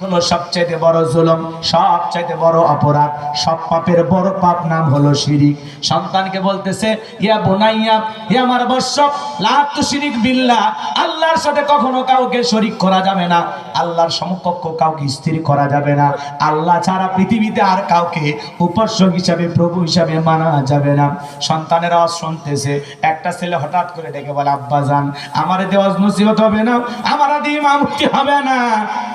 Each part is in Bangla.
হলো সবচাইতে বড় জুলুম, সবচাইতে বড় অপরাধ, সব পাপের বড় পাপ নাম হলো শিরিক। সন্তানকে বলতেছে, ইয়া বোনাইয়া, হে আমার বৎস লা তুশরিক বিল্লাহ, আল্লাহর সাথে কখনো কাউকে শরীক করা যাবে না। আল্লাহর সমকক্ষ কাউকে স্থির করা যাবে না। আল্লাহ ছাড়া পৃথিবীতে আর কাউকে উপাস্য হিসাবে, প্রভু হিসাবে মানা যাবে না। সন্তানেরা শুনতেছে, একটা ছেলে হঠাৎ করে ডেকে বলে, আব্বা যান, আমার দেওয়াজ নসিহত হবে না, আমার দিয়ে ইমামতি হবে না,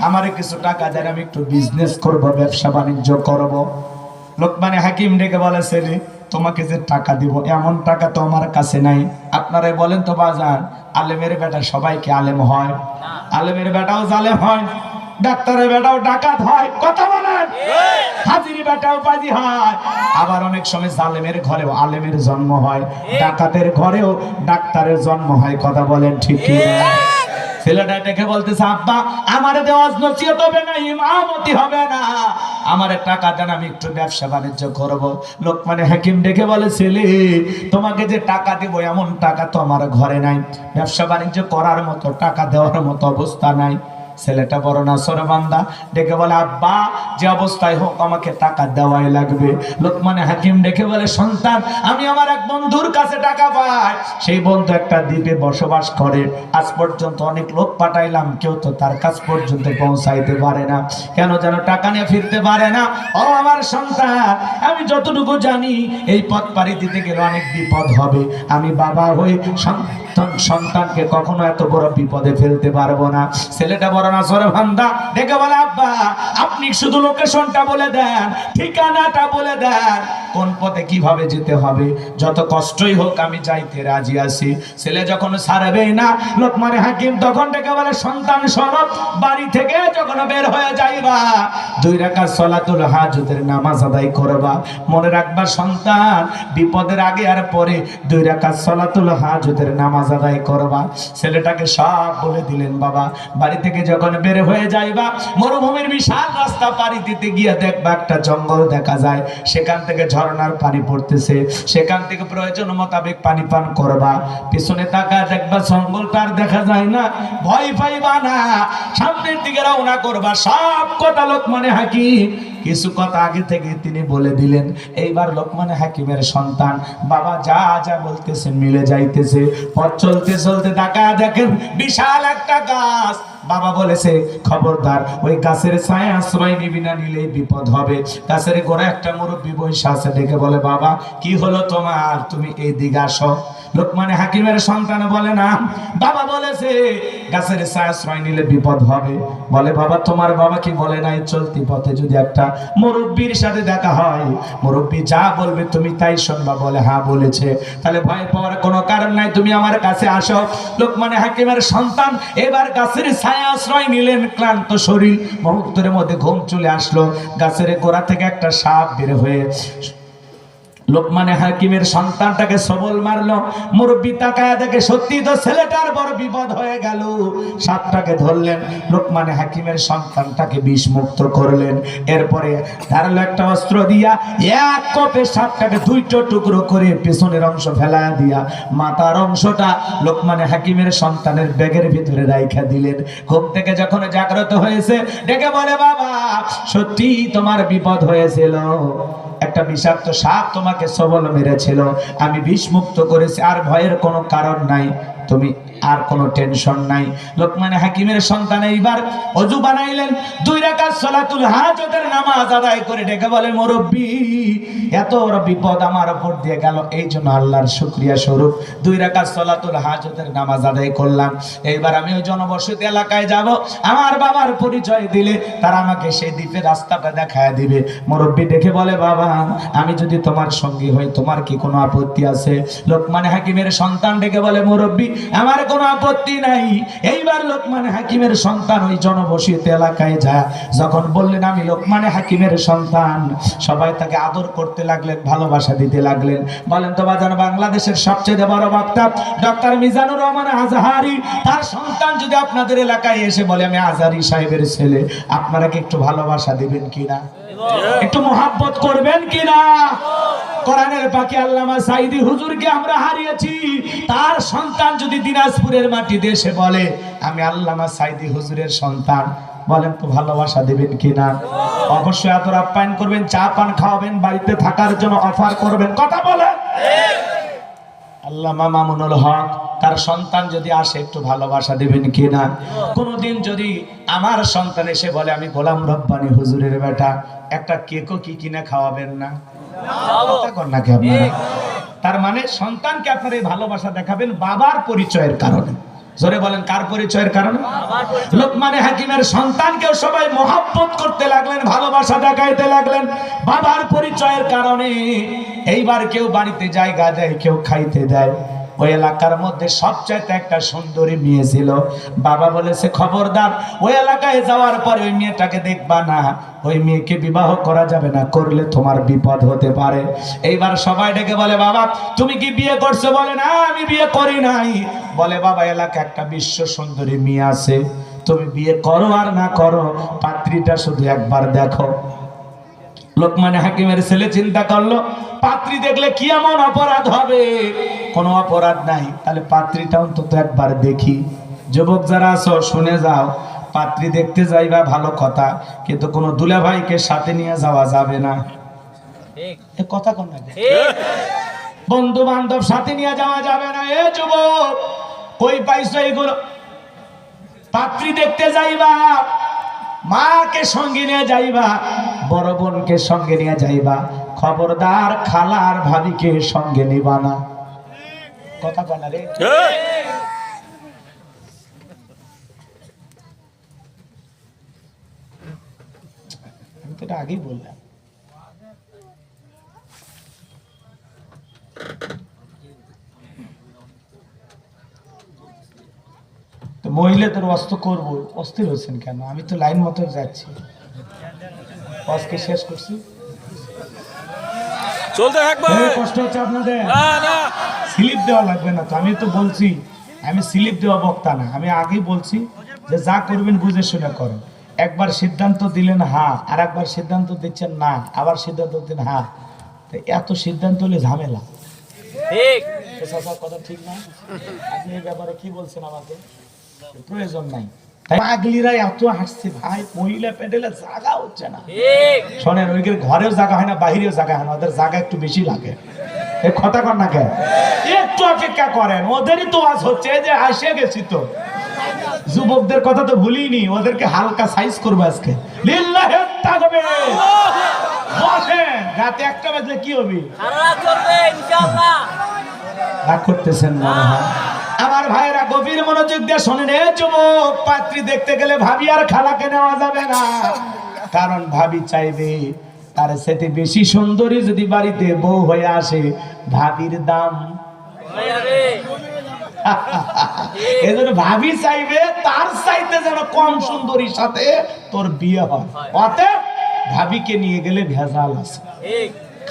আমারে কিছু টাকা দেন আমি একটু বিজনেস করব, ব্যবসা বাণিজ্য করব? লোকমানে হাকিম ডেকে বলে, ছেলে, তোমাকে যে টাকা দিব, এমন টাকা তো আমার কাছে নাই। আপনারাই বলেন তো, বাজান, আলেমের বেটা সবাইকে আলেম হয়। আলেমের বেটাও জালেম হয়, ডাক্তারের বেটাও ডাকাত হয়, কথা বলেন। হাজিরি বেটাও বাজি হয়। আবার অনেক সময় জালেমের ঘরেও আলেমের জন্ম হয়, ডাকাতের ঘরেও ডাক্তারের জন্ম হয়, কথা বলেন ঠিক কি? ছেলেটা ডেকে বলতেছে, আব্বা, আমার দেওয়াজ নসিহত হবে না, ইমামতি হবে না। আমার টাকা দেন, আমি একটু ব্যবসা বাণিজ্য করব। লোকমানে হাকিম ডেকে বলে, ছেলে, তোমাকে যে টাকা দেব, এমন টাকা তো আমার ঘরে নাই। ব্যবসা বাণিজ্য করার মতো, টাকা দেওয়ার মতো অবস্থা নাই। ছেলেটা বড় না সরবান্দা ডেকে বলে, আব্বা, যে অবস্থায় হোক আমাকে টাকা দেওয়াই লাগবে। লোকমানে হাকিম ডেকে বলে, সন্তান, আমি আমার এক বন্ধুর কাছে টাকা পাই। সেই বন্ধু একটা দ্বীপে বসবাস করে। আজ পর্যন্ত অনেক লোক পাঠাইলাম, কেউ তো তার কাছ পর্যন্ত পৌঁছাইতে পারে না। কেন যেন টাকা নিয়ে ফিরতে পারে না? ও আমার সন্তান, আমি যতটুকু জানি, এই পথ পাড়ি দিতে গেলে অনেক বিপদ হবে। আমি বাবা হয়ে সন্তান সন্তানকে কখনো এত বড় বিপদে ফেলতে পারব না। ছেলেটা বড় না সরে ভান্দা। দেখে বলে, আব্বা, আপনি শুধু লোকেশনটা বলে দেন, ঠিকানাটা বলে দেন। কোন পথে কীভাবে যেতে হবে? যত কষ্টই হোক, আমি যাইতে রাজি আছি। ছেলে যখন ছাড়বেই না, লোকমানে হাকিম তখন ডেকে বলে, সন্তান সরব বাড়ি থেকে যখন বের হয়ে যাইবা, দুই রাকাত সলাতুল হাজতের নামাজ আদায় করবা। মনে রাখবা, সন্তান, বিপদের আগে আর পরে দুই রাকাত সলাতুল হাজতের নামাজ আদায় করবা। ছেলেটাকে সব বলে দিলেন, বাবা, বাড়ি থেকে যখন বের হয়ে যাইবা, মরুভূমির বিশাল রাস্তা পাড়ি দিতে গিয়ে দেখবা একটা জঙ্গল দেখা যায়। সেখান থেকে ঝর্ণার পানি পড়তেছে। সেখান থেকে প্রয়োজন মোতাবেক পানি পান করবা। পিছনে তাকা দেখবা জঙ্গলটা আর দেখা যায় না। ভয় পাইবা না। সামনের দিকে রওনা করবা। সব কথা লোক মানে হাকি কিছু কথা আগে থেকে তিনি বলে দিলেন। এইবার লোকমানে হাকিমের সন্তান, বাবা, যা যা বলতেছে মিলে যাইতেছে। পথ চলতে চলতে দেখা দেখেন বিশাল একটা গাছ। বাবা বলেছে, খবরদার, ওই গাছের ছায় আশ্রয় নিবি না নিলে বিপদ হবে। গাছের গোড়া একটা মুরব্বী বৈশা আছে, ডেকে বলে, বাবা, কি হলো তোমার? তুমি এই দিকে আসো। লোকমানে হাকিমের সন্তান বলে না। বাবা বলেছে, গাছের ছায় আশ্রয় নিলে বিপদ হবে। বলে, বাবা, তোমার বাবা কি বলে নাই? চলতি পথে যদি একটা মুরব্বীর সাথে দেখা হয়, মুরব্বী যা বলবে তুমি তাই শুনবা। বলে হ্যাঁ বলেছে। তাহলে ভয় পাওয়ার কোনো কারণ নাই, তুমি আমার কাছে আসো। লোকমানে হাকিমের সন্তান এবার গাছের ছায়া আশ্রয় নিলেন, ক্লান্ত শরীর। মুহূর্তের মধ্যে ঘুম চলে আসলো। গাছের গোড়া থেকে একটা সাপ বের হয়ে লোকমানে হাকিমের সন্তানটাকে সবল মারলো, মুরব্বী তাকায় দেখে সত্যি তো ছেলেটার বড় বিপদ হয়ে গেল। সাপটাকে ধরলেন, লোকমানে হাকিমের সন্তানটাকে বিষ মুক্ত করলেন। এরপরে ধারালো একটা অস্ত্র দিয়া এক কপে সাপটাকে দুইটো টুকরো করে পেছনের অংশ ফেলা দিয়া মাথার অংশটা লোকমানে হাকিমের সন্তানের ব্যাগের ভিতরে রাইখা দিলেন। ঘুম থেকে যখন জাগ্রত হয়েছে, ডেকে বলে, বাবা সত্যি তোমার বিপদ হয়েছিল। একটা বিষাক্ত সাপ তোমাকে সবল মেরেছিল। আমি বিষ মুক্ত করেছি, আর ভয়ের কোনো কারণ নাই। তুমি আর কোনো টেনশন নাই। লোকমানে হাকিমের সন্তান এইবার অজু বানাইলেন, দুই রাকাত সলাতুল হাজতের নামাজ আদায় করে ডেকে বলে, মুরব্বী, এত বড় বিপদ আমার উপর দিয়ে গেল। এই জন্য আল্লাহর শুক্রিয়া স্বরূপ দুই রাকাত সলাতুল হাজতের নামাজ আদায় করলাম। এইবার আমি ওই জনবসতি এলাকায় যাব। আমার বাবার পরিচয় দিলে তারা আমাকে সেই দ্বীপের রাস্তাটা দেখায় দিবে। মুরব্বী দেখে বলে, বাবা, আমি যদি তোমার সঙ্গী হই, তোমার কি কোনো আপত্তি আছে? লোকমানে হাকিমের সন্তান ডেকে বলে, মুরব্বী আমার কোনো আপত্তি নাই। এইবার লোকমানে হাকিমের সন্তান ওই জনবসিত এলাকায় যা যখন বললেন, আমি লোকমানে হাকিমের সন্তান। সবাই তাকে আদর করতে লাগলেন, ভালোবাসা দিতে লাগলেন। বলেন তো, বাজান, বাংলাদেশের সবচেয়ে বড় বক্তা ডক্টর মিজানুর রহমান আজহারি, তার সন্তান যদি আপনাদের এলাকায় এসে বলে, আমি আজহারি সাহেবের ছেলে, আপনারা কি একটু ভালোবাসা দিবেন কিনা একটু মোহাব্বত করবেন কিনা কোরআনের পাখি আল্লামা সাইদি হুজুরকে আমরা হারিয়েছি। সন্তান যদি দিনাজপুরের মাটিতে এসে বলে আমি আল্লামা সাইদি হুজুরের সন্তান বলেন তো ভালোবাসা দেবেন কিনা? অবশ্যই এত আপ্যায়ন করবেন চা পান খাওয়াবেন বাড়িতে থাকার জন্য অফার করবেন কথা বলেন। আল্লামা মামুনুল হক তার সন্তান যদি আসে একটু ভালোবাসা দেবেন কিনা? কোনোদিন যদি আমার সন্তান এসে বলে আমি গোলাম রব্বানি হুজুরের বেটা একটা কেকও কি কিনে খাওয়াবেন না? কথা কন নাকি আপনারা? তার মানে সন্তানকে আপনার এই ভালোবাসা দেখাবেন বাবার পরিচয়ের কারণে। জোরে বলেন, কার পরিচয়ের কারণে? লোকমানে হাকিমের সন্তানকেও সবাই মহাব্বত করতে লাগলেন, ভালোবাসা দেখাইতে লাগলেন, বাবার পরিচয়ের কারণে। এইবার কেউ বাড়িতে জায়গা দেয়, কেউ খাইতে দেয়। ওই এলাকার মধ্যে সবচাইতে একটা সুন্দরী মেয়ে ছিল। বাবা বলেছে, খবরদার, ওই এলাকায় যাওয়ার পরে ওই মেয়েটাকে দেখবা না। ওই মেয়েকে বিবাহ করা যাবে না, করলে তোমার বিপদ হতে পারে। এইবার সবাই ডেকে বলে, বাবা, তুমি কি বিয়ে করছ? বলে, না, আমি বিয়ে করি নাই। বলে, বাবা এলাকা একটা বিশ্ব সুন্দরী মেয়ে আছে। তুমি বিয়ে করো আর না করো, পাত্রীটা শুধু একবার দেখো। লোকমানে হাকিমের ছেলে চিন্তা করল, পাত্রী দেখলে কি এমন অপরাধ হবে? কোনো অপরাধ নাই। তাহলে পাত্রীটা অন্তত একবার দেখি। যুবক যারা আছো, শুনে যাও। পাত্রী দেখতে যাইবা, ভালো কথা। কিন্তু কোনো দুলা ভাইকে সাথে নিয়ে যাওয়া যাবে না। কথা কোন বন্ধু বান্ধব সাথে নিয়ে যাওয়া যাবে না। এ যুবক, কই পাইছো এগুলো? পাত্রী দেখতে যাইবা, মাকে সঙ্গে নিয়ে যাইবা। বড় বোনকে সঙ্গে নিয়ে যাইবা। খবরদার খালার ভাবিকে সঙ্গে নিবা না। কথা বলা রে? আগেই বললাম। তো মহিলাদের অস্ত করব অস্থির হচ্ছেন কেন? আমি তো লাইন মতো যাচ্ছি। আজকে শেষ করছি। চলতে থাকবে। কষ্ট হচ্ছে আপনাদের। না না। স্লিপ দেওয়া লাগবে না তো আমি তো বলছি আমি স্লিপ দেওয়া বক্তা না। আমি আগেই বলছি যে যা করবেন বুঝে শুনে করো। একবার সিদ্ধান্ত দিলেন হা আর একবার সিদ্ধান্ত দিচ্ছেন না আবার সিদ্ধান্ত দিন হা। তো এত সিদ্ধান্ত হলে ঝামেলা। ঠিক। কথা ঠিক না? আপনি এই ব্যাপারে কি বলছেন আমাকে? প্রয়োজন নাই পাগলিরা এত হাসছে ভাই মহিলা প্যান্ডেলে জায়গা হচ্ছে না। শোনেন ওইগুলো ঘরেও জায়গা হয় না বাহিরেও জায়গা হয় না ওদের জায়গা একটু বেশি লাগে। কথা কর না কেন? একটু অপেক্ষা করেন ওদেরই তো আজ হচ্ছে যে আসে গেছি তো। যুবকদের কথা তো ভুলিনি ওদেরকে হালকা সাইজ করব আজকে। লিল্লাহে তাকবীর। বসেন রাতে একটা বাজলে কি হবে? রাগ করতেছেন মনে হয়। আমার ভাইয়েরা গভীর মনোযোগ দিয়ে শোনেন এ যুবক পাত্রী দেখতে গেলে ভাবি আর খালাকে নেওয়া যাবে না। কারণ ভাবি চাইবে তার সাথে বেশি সুন্দরী যদি বাড়িতে বউ হয়ে আসে ভাবির দাম। এজন্য ভাবি চাইবে তার চাইতে যেন কম সুন্দরীর সাথে তোর বিয়ে হয়। অতএব ভাবিকে নিয়ে গেলে ভেজাল আছে।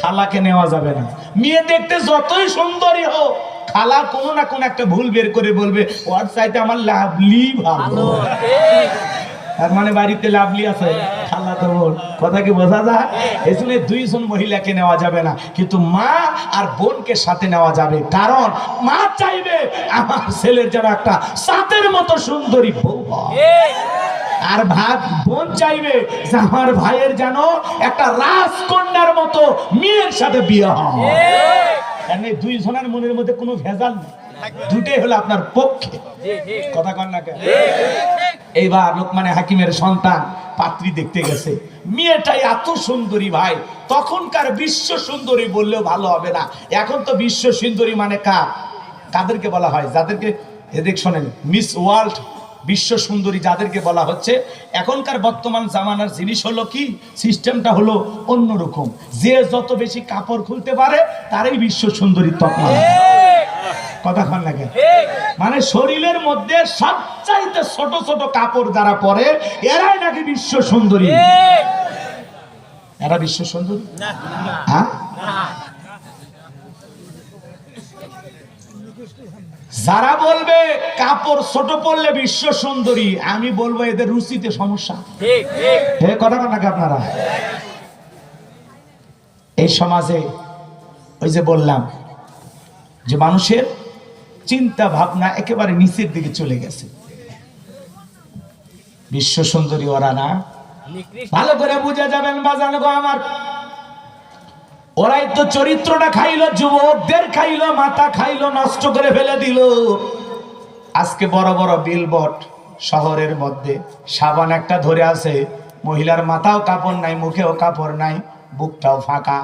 খালাকে নেওয়া যাবে না। মেয়ে দেখতে যতই সুন্দরী হোক খালা কোনো না কোনো একটা ভুল বের করে বলবে ওর চাইতে আমার লাভলি ভালো। তার মানে বাড়িতে লাভলি আছে খালা তো বোন কথা কি বোঝা যায়? এই জন্য দুইজন মহিলাকে নেওয়া যাবে না কিন্তু মা আর বোনকে সাথে নেওয়া যাবে। কারণ মা চাইবে আমার ছেলের যেন একটা সাতের মতো সুন্দরী বউ আর ভাত বোন চাইবে যে আমার ভাইয়ের যেন একটা রাজকন্যার মতো মেয়ের সাথে বিয়ে হয়। কারণ এই দুইজনের মনের মধ্যে কোনো ভেজাল নেই? দুটোই হলো আপনার পক্ষে। কথা কন না এইবার লোকমানে হাকিমের সন্তান পাত্রী দেখতে গেছে। মেয়েটাই এত সুন্দরী ভাই, তখনকার বিশ্ব সুন্দরী বললেও ভালো হবে না। এখন তো বিশ্ব সুন্দরী মানে কার? কাদেরকে বলা হয়? যাদেরকে, এদিক শোনেন, মিস ওয়ার্ল্ড বিশ্ব সুন্দরী যাদেরকে বলা হচ্ছে এখনকার বর্তমান জামানার জিনিস হলো কি? সিস্টেমটা হলো অন্যরকম। যে যত বেশি কাপড় খুলতে পারে তারই বিশ্ব সুন্দরী তকমা কথা কন না কেন? ঠিক মানে শরীরের মধ্যে সবচাইতে ছোট ছোট কাপড় যারা পরে এরাই নাকি বিশ্ব সুন্দরী। এরা বিশ্ব সুন্দরী? হ্যাঁ? যারা বলবে কাপড় ছোট পরলে বিশ্ব সুন্দরী আমি বলব এদের রুচিতে সমস্যা। ঠিক ঠিক। কথা নাকি আপনারা? এই সমাজে ওই যে বললাম যে মানুষের চিন্তা ভাবনা একেবারে নিচের দিকে চলে গেছে। বিশ্ব সুন্দরী ওরা না। ভালো করে বুঝে যাবেন বাজানো গো আমার। ওরাই তো চরিত্রটা খাইলো যুবকদের খাইলো মাথা খাইলো নষ্ট করে ফেলে দিল। আজকে বড় বড় বিলবট শহরের মধ্যে সাবান একটা ধরে আছে মহিলার মাথাও কাপড় নাই মুখেও কাপড় নাই বুকটাও ফাঁকা।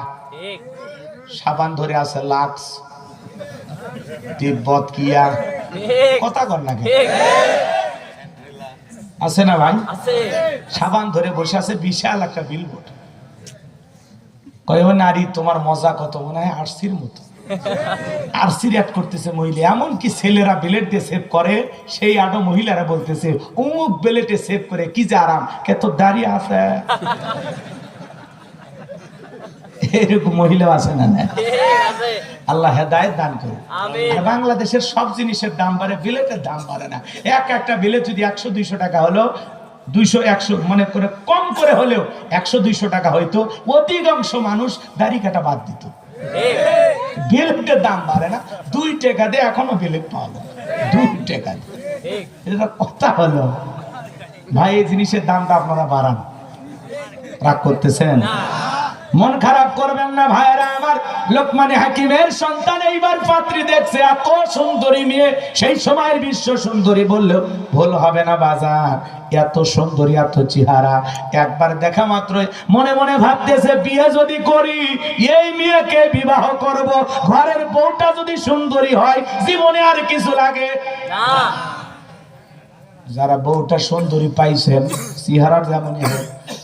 সাবান ধরে আছে লাক্স। তিব্বত কিয়া কথা কর না আছে না ভাই? সাবান ধরে বসে আছে বিশাল একটা বিলবোর্ড ও নারী তোমার মজা কত? মনে হয় আরসির মতো। আরসির অ্যাড করতেছে মহিলা। এমন কি ছেলেরা বেলেট দিয়ে সেভ করে সেই আডো মহিলারা বলতেছে অমুক বেলেটে সেভ করে কি যে আরাম কে তোর দাঁড়িয়ে আছে? এরকম মহিলা আছে না না আল্লাহ হেদায়ত দান করে। বাংলাদেশের সব জিনিসের দাম বাড়ে বিলেটের দাম বাড়ে না। এক একটা বিলেট যদি একশো দুইশো টাকা হলো দুইশো, একশো, মনে করে কম করে হলেও একশো, দুইশো টাকা হয়তো অধিকাংশ মানুষ দাড়ি কাটা বাদ দিত। বিলেটের দাম বাড়ে না। দুই টাকা দিয়ে এখনও বিলেট পাওয়া যায়। দুই টাকা দিয়ে। এটা কথা হলো। ভাই, এই জিনিসের দামটা আপনারা বাড়ান। রাগ করতেছেন? মন খারাপ করবেন না ভাইরা আমার লোকমানে হাকিমের সন্তান এইবার পাত্রী দেখছে। এত সুন্দরী মেয়ে সেই সময়ের বিশ্ব সুন্দরী বললেও ভুল হবে না বাজার এত সুন্দরী এত চেহারা। একবার দেখা মাত্রই মনে মনে ভাবতেছে বিয়ে যদি করি এই মেয়েকে বিবাহ করব। ঘরের বউটা যদি সুন্দরী হয় জীবনে আর কিছু লাগে? না। যারা বউটা সুন্দরী পাইছেন সিহারার যেমন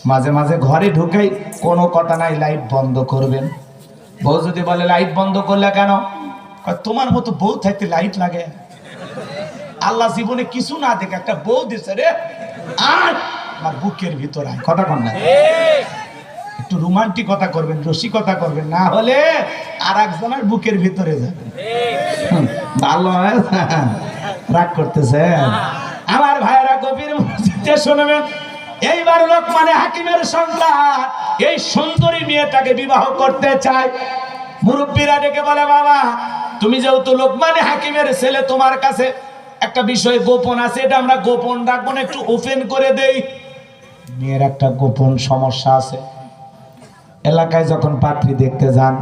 মাঝে মাঝে ঘরে ঢুকেই কোনো কথা নাই লাইট বন্ধ করবেন। বউ যদি বলে লাইট বন্ধ করলে কেন? তোমার মতো বউ থাকতে লাইট লাগে। আল্লাহ জীবনে কিছু না দেখে একটা বউ দিছে রে, আর বুকের ভিতর আয়। কথা কন ঠিক একটু রোমান্টিকতা করবেন, রসিকতা করবেন, না হলে আর একজনের বুকের ভিতরে যাবে। ভালো রাগ করতেছে। আমার ভাইরা গভীর শুনবেন। এইবার লোক মানে হাকিমের সন্তান এই সুন্দরী মেয়েটাকে বিবাহ করতে চায় মুরব্বীরা ডেকে বলে, বাবা, তুমি যেহেতু লোক মানে হাকিমের ছেলে, তোমার কাছে একটা বিষয় গোপন আছে, এটা আমরা গোপন রাখব না, একটু ওপেন করে দেই। মেয়ের একটা গোপন সমস্যা আছে। এলাকায় যখন পাত্রী দেখতে যান,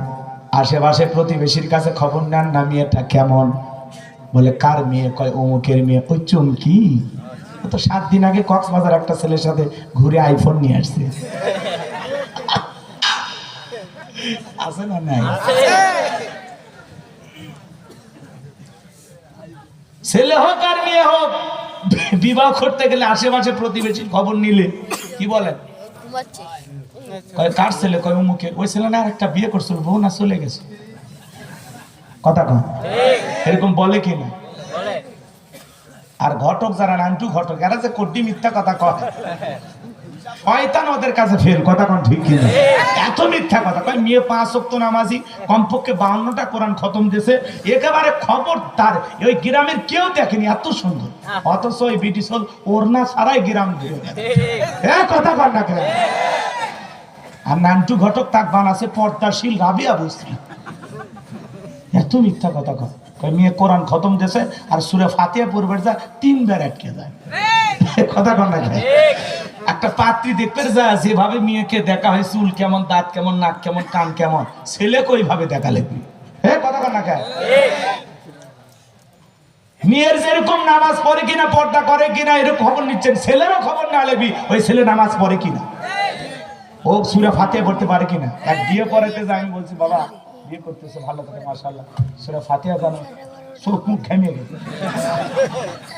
আশেপাশে প্রতিবেশীর কাছে খবর নেন, না, মেয়েটা কেমন? বলে, কার মেয়ে? কয়, অমুকের মেয়ে। ওই চুমকি তো সাত দিন আগে কক্সবাজার একটা ছেলের সাথে ঘুরে আইফোন নিয়ে আসছে। আছে না নাই? ছেলে হোক আর মেয়ে হোক বিবাহ করতে গেলে আশেপাশে প্রতিবেশীর খবর নিলে কি বলেন? কার ছেলে? কয় মুখে ওই ছেলে না একটা বিয়ে করছিল বউ না চলে গেছে? কথা কন। এরকম বলে কি না? আর ঘটক যারা নান্টু ঘটক এরা যে কোটি মিথ্যা কথা কয়? শয়তান ওদের কাছে ফেল কথা কোন ঠিক কিনা? মিথ্যা কথা। কয়, মেয়ে পাঁচ অক্ত নামাজি, কমপক্ষে বাউন্নটা কোরআন খতম দিয়েছে। একেবারে খবর তার ওই গ্রামের কেউ দেখেনি, এত সুন্দর। অথচ ওই ব্রিটিশ হল ওর না সারাই গ্রাম গেছে কথা কর না আর নান্টু ঘটক তাক বানাছে পর্দাশীল রাবিয়া বুঝছি এত মিথ্যা কথা কয়, মেয়ে কোরআন খতম দেশে আর সুরে ফাতিয়া পূর্বের যা তিনবার আটকে যায়। কথা না কেন? ঠিক একটা পাত্রী দেখতে যা যেভাবে মেয়েকে দেখা হয়, চুল কেমন, দাঁত কেমন, নাক কেমন, কান কেমন ছেলে কই ভাবে দেখা লাগবে হে, কথা না কেন? মেয়ের যেরকম নামাজ পড়ে কিনা, পর্দা করে কিনা, এরকম খবর নিচ্ছেন, ছেলেরও খবর না লেবি, ওই ছেলে নামাজ পড়ে কিনা। ও সুরা ফাতে পড়তে পারে কিনা? এক বিয়ে পড়াতে যাই আমি বলছি, বাবা, বিয়ে করতেছে, ভালো করে ফাতিহা জানো, চোখ মুখ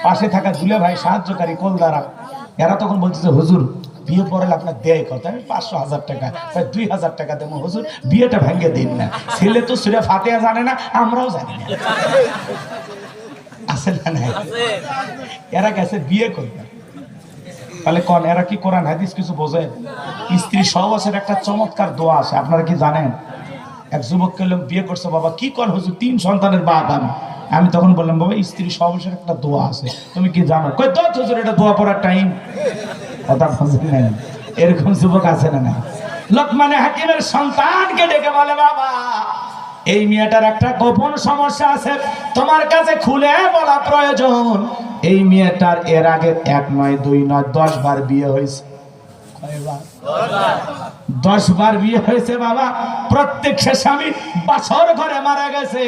পাশে থাকা দুলে ভাই সাহায্যকারী, কোলদারা। এরা তখন বলতেছে হুজুর বিয়ে পড়ালে আপনার দেয় কত? আমি পাঁচশো হাজার টাকা দুই হাজার টাকা দেবো। হুজুর বিয়েটা ভেঙে দিন না। ছেলে তো সুরা ফাতেহা জানে না আমরাও জানি না। আছে না নাই? এরা গেছে বিয়ে করবে তাহলে কোন এরা কি কোরআন হাদিস কিছু বোঝে? স্ত্রী সহবাসের একটা চমৎকার দোয়া আছে আপনারা কি জানেন? এক যুবক কেলাম বিয়ে করছে বাবা কি কর হুজুর? তিন সন্তানের বাপ আমি। আমি তখন বললাম, বাবা, স্ত্রী সহবাসের একটা দোয়া আছে। তুমি কি জানো? কই তো হুজুর, এটা দোয়া পড়ার টাইম কথা বুঝলেন এরকম যুবক আছে না না লোকমানে হাকিমের সন্তানকে ডেকে বলে, বাবা, এই মেয়েটার একটা গোপন সমস্যা আছে। তোমার কাছে খুলে বলা প্রয়োজন। এই মেয়েটার এর আগে এক নয়, দুই নয়, দশ বার বিয়ে হয়েছে। কয়বার? দশ বার বিয়ে হয়েছে বাবা। প্রত্যেক স্বামী বাসর ঘরে মারা গেছে।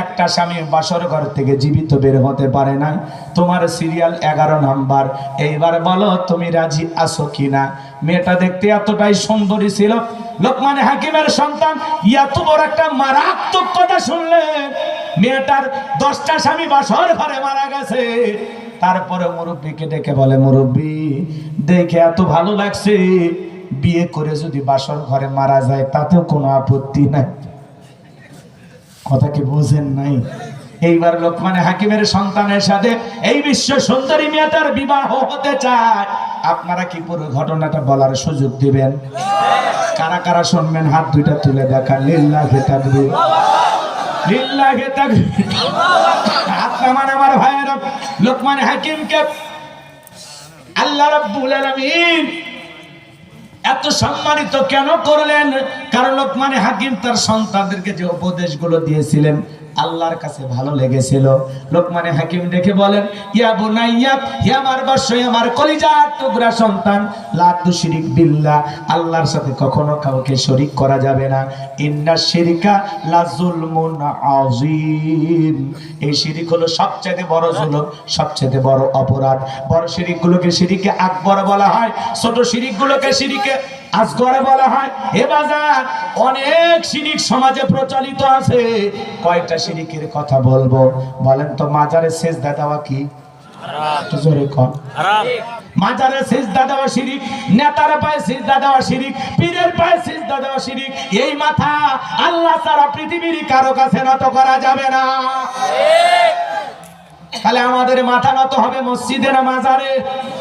একটা স্বামী বাসর ঘর থেকে জীবিত বের হতে পারে না তোমার সিরিয়াল এগারো নাম্বার। এইবার বলো, তুমি রাজি আছো কিনা? মেয়েটা দেখতে এতটাই সুন্দরী ছিল। লোকমানে হাকিমের সন্তান, এত বড় একটা মারাত্মক কথা শুনলে মেয়েটার দশটা স্বামী বাসর ঘরে মারা গেছে। তারপরে মুরব্বীকে ডেকে বলে, মুরব্বী, দেখে এত ভালো লাগছে। বিয়ে করে যদি বাসর ঘরে মারা যায়, তাতেও কোনো আপত্তি নাই। কথা কি বুঝেন নাই? এইবার লোকমানে হাকিমের সন্তানের সাথে এই বিশ্ব সুন্দরী মেয়েটার বিবাহ হতে চায়। আপনারা কি পুরো ঘটনাটা বলার সুযোগ দিবেন? কারা কারা শুনবেন? হাত দুইটা তুলে দেখা। লিল্লাহে তাকবীর। লিল্লাহে তাকবীর। হাত নামান আমার ভাইয়েরা লোকমান হাকিমকে। আল্লাহ রাব্বুল আলামিন এত সম্মানিত কেন করলেন? কারণ লোকমানে হাকিম তার সন্তানদেরকে যে উপদেশগুলো দিয়েছিলেন আল্লাহর কাছে ভালো লেগেছিল। লোকমানে হাকিম দেখে বলেন, ইয়া বুনাইয়া, হে আমার বর্ষ, আমার কলিজার টুকরা সন্তান, লা তুশরিক বিল্লাহ, আল্লাহর সাথে কখনো কাউকে শরীক করা যাবে না। ইন্না শিরকা লা যুলমুন আযীম। এই শিরিক হলো সবচেয়ে বড় জুলুম, সবচেয়ে বড় অপরাধ। বড় শিরিকগুলোকে শিরিকে আকবর বলা হয়, ছোট শিরিকগুলোকে শিরিকে আসগরে বলা হয় এ বাজার অনেক শিরিক সমাজে প্রচলিত আছে। কয়টা শিরিকের কথা বলব। বলেন তো মাজারে শেষ দেওয়া কি? জোরে কন। মাজারে সিজদা দেওয়া শিরিক নেতার পায়ে সিজদা দেওয়া শিরিক পীরের পায়ে সিজদা দেওয়া শিরিক এই মাথা আল্লাহ ছাড়া পৃথিবীর কারও কাছে নত করা যাবে না। তাহলে আমাদের মাথা নত হবে মসজিদে না মাজারে?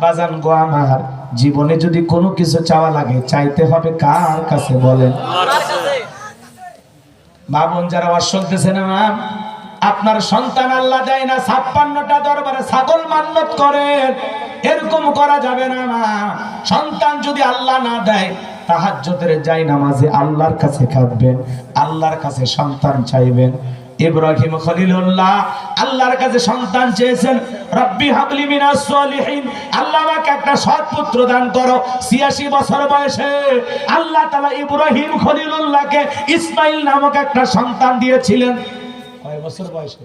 বাজান গো আমার। জীবনে যদি কোনো কিছু চাওয়া লাগে, চাইতে হবে কার কাছে বলেন? মা বোন যারা শুনতেছে না আপনার সন্তান আল্লাহ দেয় না, ছাপ্পান্নটা দরবারে ছাগল মান্নত করেন। এরকম করা যাবে না, মা। সন্তান যদি আল্লাহ না দেয়, তাহাজ্জুদের যাই নামাজে আল্লাহর কাছে কাঁদবেন আল্লাহর কাছে সন্তান চাইবেন। ইব্রাহিম খলিলুল্লাহ, আল্লাহর কাছে সন্তান চেয়েছেন, রব্বি হাবলি মিনাস সলিহিন, আল্লাহ আমাকে একটা সৎ পুত্র দান করো 86 বছর বয়সে। আল্লাহ তাআলা ইব্রাহিম খলিলুল্লাহকে ইসমাইল নামক একটা সন্তান দিয়েছিলেন। কয় বছর বয়সে?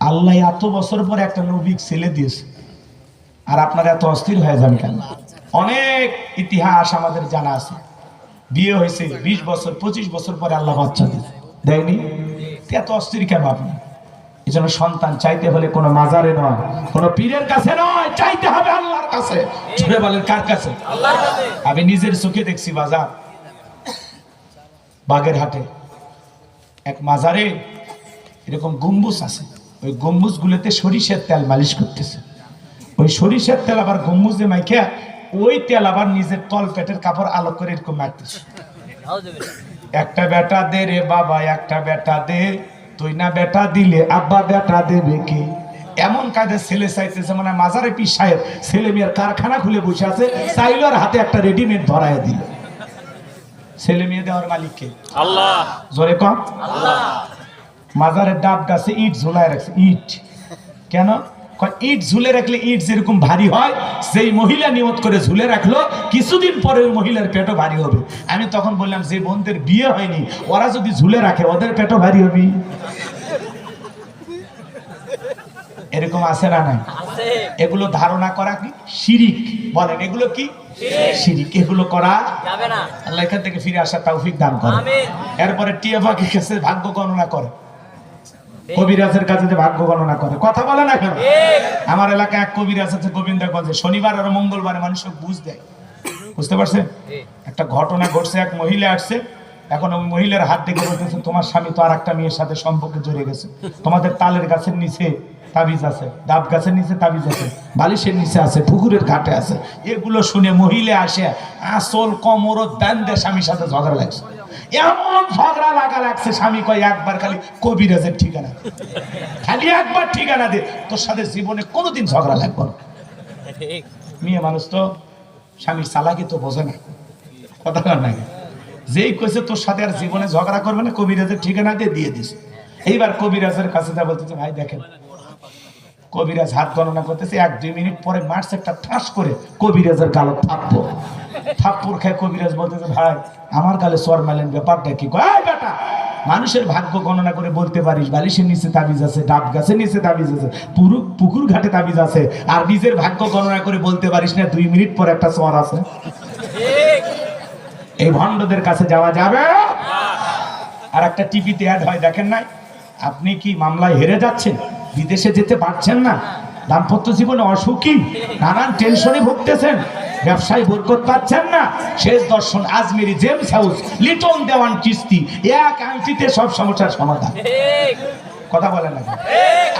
আল্লাহ এত বছর পরে একটা নবী ছেলে দিয়েছে। আর আপনারা এত অস্থির হয়ে যান কেন? অনেক ইতিহাস আমাদের জানা আছে। বিয়ে হয়েছে বিশ বছর পঁচিশ বছর পরে আল্লাহ বাচ্চা দেয়নি? এত অস্থির কেন আপনি? এই জন্য সন্তান চাইতে হলে কোনো মাজারে নয় কোনো পীরের কাছে নয় চাইতে হবে আল্লাহর কাছে। ছুড়ে বলেন কার কাছে? কাছে। আমি নিজের চোখে দেখছি বাজার বাগের হাটে। এক মাজারে এরকম গম্বুজ আছে ওই গম্বুজ গুলোতে সরিষার তেল মালিশ করতেছে। ওই সরিষার তেল আবার গম্বুজে মাইকে ওই তেল আবার নিজের তল পেটের কাপড় আলো করে এরকম মারতেছে। একটা বেটা দে রে বাবা একটা বেটা দে তুই না বেটা দিলে আব্বা বেটা দেবে কি? এমন কাজে ছেলে চাইতেছে মানে মাজারে পি সাহেব ছেলে মেয়ের কারখানা খুলে বসে আছে চাইলোর হাতে একটা রেডিমেড ধরায় দিল। ছেলে মেয়ে দেওয়ার মালিককে আল্লাহ। জোরে কম। আল্লাহ। মাজারের ডাব গাছে ইট ঝুলায় রাখছে ইট। কেন? ইট ঝুলে রাখলে ইট যেরকম ভারী হয় সেই মহিলা নিয়ত করে ঝুলে রাখল কিছুদিন পরে ওই মহিলার পেটও ভারী হবে। আমি তখন বললাম যে বোনদের বিয়ে হয়নি ওরা যদি ঝুলে রাখে ওদের পেটও ভারী হবে। এরকম আছে না নাই? এগুলো ধারণা করা কি? শিরিক। বলেন এগুলো কি? শিরিক। এগুলো করা যাবে না। আল্লাহ এখান থেকে ফিরে আসা তৌফিক দান করে এরপরে টিয়া পাখি কাছে ভাগ্য গণনা করে কবিরাজের কাছে যে ভাগ্য গণনা করে কথা বলে না কেন? আমার এলাকায় এক কবিরাজ আছে গোবিন্দগঞ্জে শনিবার আর মঙ্গলবারে মানুষকে বুঝ দেয়। বুঝতে পারছেন? একটা ঘটনা ঘটছে এক মহিলা আসছে। এখন ওই মহিলার হাত থেকে বলতেছে তোমার স্বামী তো আর একটা মেয়ের সাথে সম্পর্কে জড়িয়ে গেছে। তোমাদের তালের গাছের নিচে তাবিজ আছে ডাব গাছের নিচে তাবিজ আছে বালিশের নিচে আছে পুকুরের ঘাটে আছে। এগুলো শুনে মহিলা আসে আসল কমর ব্যান্ডে স্বামীর সাথে ঝগড়া লাগছে। এমন ঝগড়া লাগা লাগছে, স্বামী কয়, একবার খালি কবিরাজের ঠিকানা খালি একবার ঠিকানা দে, তোর সাথে জীবনে কোনোদিন ঝগড়া লাগবে না। মেয়ে মানুষ তো, স্বামীর চালাকি তো বোঝে না। কথা নাকি যেই কইছে তোর সাথে আর জীবনে ঝগড়া করবে না, কবিরাজের ঠিকানা দিয়ে দিয়ে দিস এইবার কবিরাজের কাছে যা বলতেছে, ভাই দেখেন, কবিরাজ হাত গণনা করতেছে, এক দুই মিনিট পরে মার্চ একটা ঠাস করে কবিরাজের গালো থাপ্পড়। থাপ্পড় খেয়ে কবিরাজ বলতেছে ভাই আমার গালে সর মেলেন ব্যাপারটা কি? কয় বেটা মানুষের ভাগ্য গণনা করে বলতে পারিস বালিশের নিচে তাবিজ আছে ডাব গাছের নিচে তাবিজ আছে পুরু পুকুর ঘাটে তাবিজ আছে আর নিজের ভাগ্য গণনা করে বলতে পারিস না দুই মিনিট পর একটা সর আছে। এই ভণ্ডদের কাছে যাওয়া যাবে? আর একটা টিভিতে অ্যাড হয় দেখেন নাই? আপনি কি মামলায় হেরে যাচ্ছেন? বিদেশে যেতে পারছেন না? দাম্পত্য জীবনে অসুখী? নানান টেনশনে ভুগতেছেন? ব্যবসায় বরকত পাচ্ছেন না। শেষ দর্শন আজমেরি জেমস হাউস লিটন দেওয়ান কিস্তি। এক আংটিতে সব সমস্যার সমাধান। কথা বলেন না।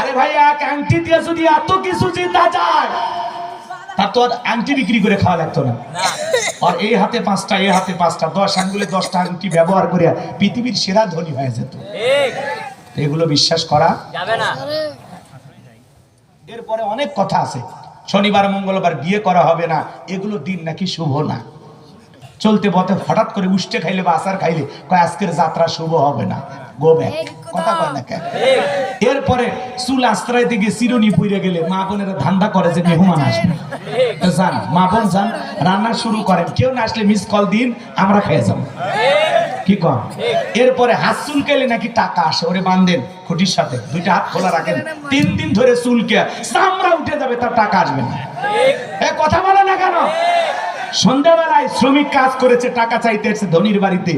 আরে ভাই এক আংটি দিয়ে যদি এত কিছু জিতা যায় তা তো আর আংটি বিক্রি করে খাওয়া লাগতো না। না। আর এই হাতে পাঁচটা এই হাতে পাঁচটা দশ আঙ্গুলে দশটা আংটি ব্যবহার করে পৃথিবীর সেরা ধনী হয়ে যেত। এগুলো বিশ্বাস করা যাবে না। এরপরে অনেক কথা আছে। শনিবার মঙ্গলবার বিয়ে করা হবে না এগুলো দিন নাকি শুভ না। চলতে পথে হঠাৎ করে উষ্টে খাইলে বা আচার খাইলে কয় আজকের যাত্রা শুভ হবে না। গো ব্যাক কথা কয় না কেন? এরপরে চুল আশ্রয় দিকে চিরুনি পুইরে গেলে মা বোনেরা ধান্দা করে যে মেহমান আসবে। যান মা বোন যান রান্না শুরু করেন। কেউ না আসলে মিস কল দিন আমরা খেয়ে যাব। কি কন? এরপরে হাত চুলকেলে নাকি টাকা আসে ওরে বান্ধেন খুঁটির সাথে দুইটা হাত খোলা রাখেন তিন দিন ধরে চুলকে চামড়া উঠে যাবে তার টাকা আসবে না। এ কথা বলে না কেন? সন্ধ্যাবেলায় শ্রমিক কাজ করেছে টাকা চাইতে এসে ধনির বাড়িতে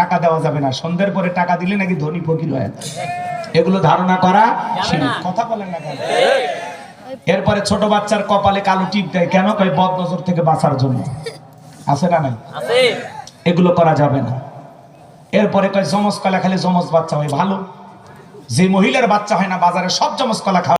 টাকা দেওয়া যাবে না সন্ধ্যের পরে টাকা দিলে নাকি ধনী ফকির হয়ে এগুলো ধারণা করা। কথা বলেন না কেন? এরপরে ছোট বাচ্চার কপালে কালো টিপ দেয় কেন? কয় বদ নজর থেকে বাঁচার জন্য। আছে না নাই? আছে। এগুলো করা যাবে না। এরপরে কয় জমজ কলা খেলে জমজ বাচ্চা হয়, ভালো। যে মহিলার বাচ্চা হয় না, বাজারে সব জমজ কলা খাওয়া